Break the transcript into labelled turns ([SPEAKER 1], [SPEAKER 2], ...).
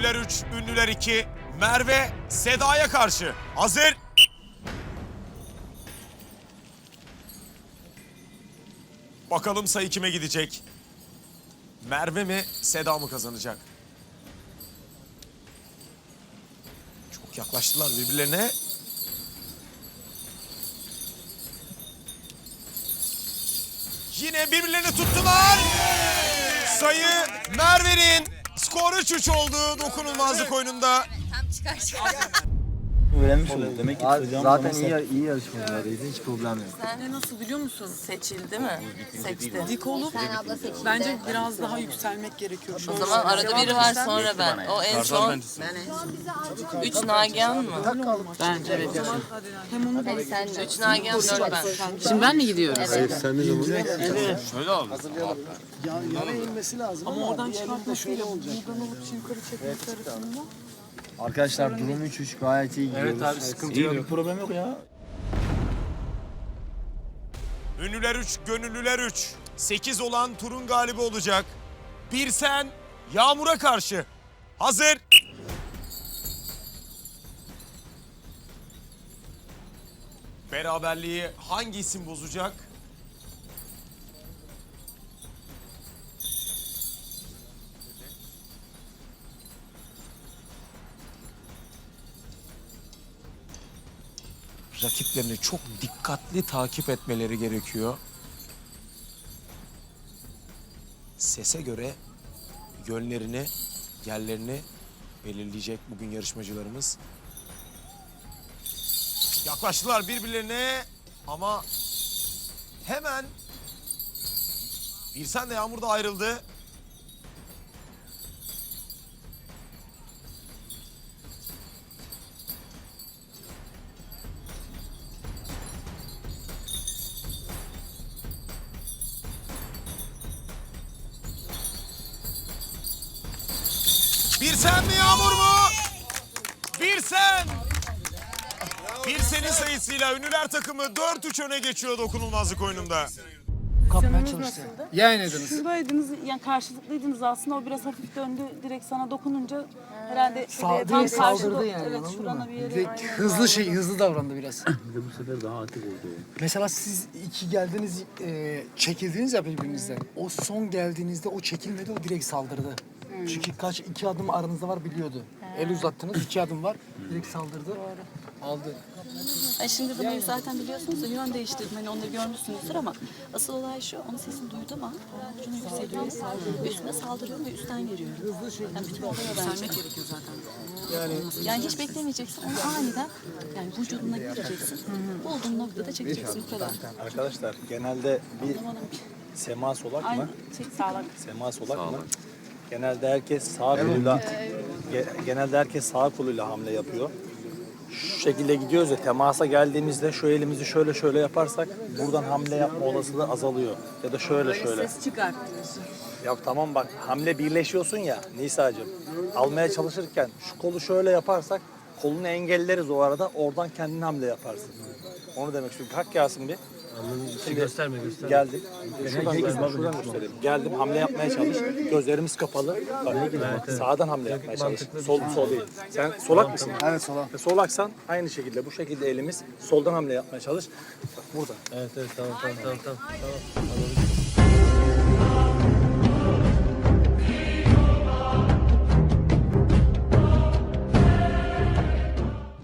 [SPEAKER 1] Ünlüler 3, Ünlüler 2. Merve Seda'ya karşı. Hazır. Bakalım sayı kime gidecek? Merve mi, Seda mı kazanacak? Çok yaklaştılar birbirlerine. Yine birbirlerini tuttular. Sayı Merve'nin skor 3-3 oldu dokunulmazlık oyununda.
[SPEAKER 2] Tam çıkar çıkar.
[SPEAKER 3] Öğrenmiş olduk. Demek ki
[SPEAKER 4] Abi zaten iyi iyi yarışmacılardayız. Hiç problem yok.
[SPEAKER 5] Ne nasıl biliyor musun?
[SPEAKER 2] Seçildi mi? Seçti.
[SPEAKER 5] Dik olup
[SPEAKER 2] Sen abla seçildi.
[SPEAKER 5] bence biraz daha yükselmek gerekiyor.
[SPEAKER 2] O zaman arada biri var sonra ben. O en son. Üç Nagihan mı?
[SPEAKER 5] Bence evet. Hem onu
[SPEAKER 2] Hadi sen de. Üç Nagihan, dört ben.
[SPEAKER 5] Şimdi ben mi gidiyorum?
[SPEAKER 4] Sen ne zaman?
[SPEAKER 5] Ama oradan çıkartmasıyla buradan alıp yukarı çekmesi arasında.
[SPEAKER 4] Arkadaşlar durum 3-3 gayet iyi gidiyoruz.
[SPEAKER 3] Evet abi sıkıntı yok. Bir problem yok ya.
[SPEAKER 1] Ünlüler 3, gönüllüler 3. 8 olan turun galibi olacak. Bir sen Yağmur'a karşı. Hazır. Beraberliği hangi isim bozacak? Rakiplerini çok dikkatli takip etmeleri gerekiyor. Sese göre yönlerini, yerlerini belirleyecek bugün yarışmacılarımız. Yaklaştılar birbirlerine ama hemen Birsen de Yağmur da ayrıldı. Sen mi Yağmur mu? Bir sen. Bir senin sayısıyla ünlüler takımı 4-3 öne geçiyor dokunulmazlık oyununda.
[SPEAKER 6] Şuradaydınız, yani karşılıklıydınız aslında. O biraz hafif döndü. Direkt sana dokununca herhalde
[SPEAKER 7] Sa-
[SPEAKER 6] e, tam
[SPEAKER 7] direkt saldırdı
[SPEAKER 6] karşıda-
[SPEAKER 7] yani,
[SPEAKER 6] Evet,
[SPEAKER 7] anladın
[SPEAKER 6] şurana
[SPEAKER 7] mı?
[SPEAKER 6] bir yere.
[SPEAKER 7] Direkt
[SPEAKER 6] aynen.
[SPEAKER 7] hızlı şey, hızlı davrandı biraz.
[SPEAKER 3] bu sefer daha aktif oldu.
[SPEAKER 7] Mesela siz iki geldiniz, e, çekildiniz ya birbirinizden. O son geldiğinizde o çekilmedi, o direkt saldırdı. Çünkü kaç iki adım aranızda var biliyordu. El uzattınız, iki adım var. Direkt saldırdı. Aldı.
[SPEAKER 6] Ay şimdi böyle zaten biliyorsunuz da yön değiştirdim. Hani onları görmüşsünüzdür ama asıl olay şu. Onun sesini duydu ama ucunu yükseliyor. Üstüne saldırıyorum ve üstten geliyorum. Yani bütün olay o bence.
[SPEAKER 5] gerekiyor zaten.
[SPEAKER 6] Yani hiç beklemeyeceksin. Onu aniden yani vücuduna gireceksin. Bulduğun noktada çekeceksin. Bu kadar.
[SPEAKER 3] Arkadaşlar genelde bir sema solak
[SPEAKER 6] Aynı
[SPEAKER 3] mı?
[SPEAKER 6] şey, sağlam.
[SPEAKER 3] Sema solak mı? Genelde herkes sağ koluyla ge- genelde herkes sağ koluyla hamle yapıyor. Şu şekilde gidiyoruz ya temasa geldiğimizde şu elimizi şöyle şöyle yaparsak buradan hamle yapma olasılığı azalıyor. Ya da şöyle şöyle.
[SPEAKER 6] Ses çıkar.
[SPEAKER 3] Ya tamam bak hamle birleşiyorsun ya Nisa'cığım. Almaya çalışırken şu kolu şöyle yaparsak kolunu engelleriz o arada oradan kendin hamle yaparsın. Onu demek istiyorum. Kalk Yasin bir. Şimdi gösterme gösterme. Geldim. Şuradan, şuradan, şuradan göstereyim. Geldim hamle yapmaya çalış. Gözlerimiz kapalı. Bak, sağdan hamle yapmaya çalış. Sol sol değil. Sen solak mısın?
[SPEAKER 7] Evet sola.
[SPEAKER 3] E, Solaksan aynı şekilde bu şekilde elimiz soldan hamle yapmaya çalış. Bak burada.
[SPEAKER 8] Evet evet tamam tamam tamam tamam. tamam.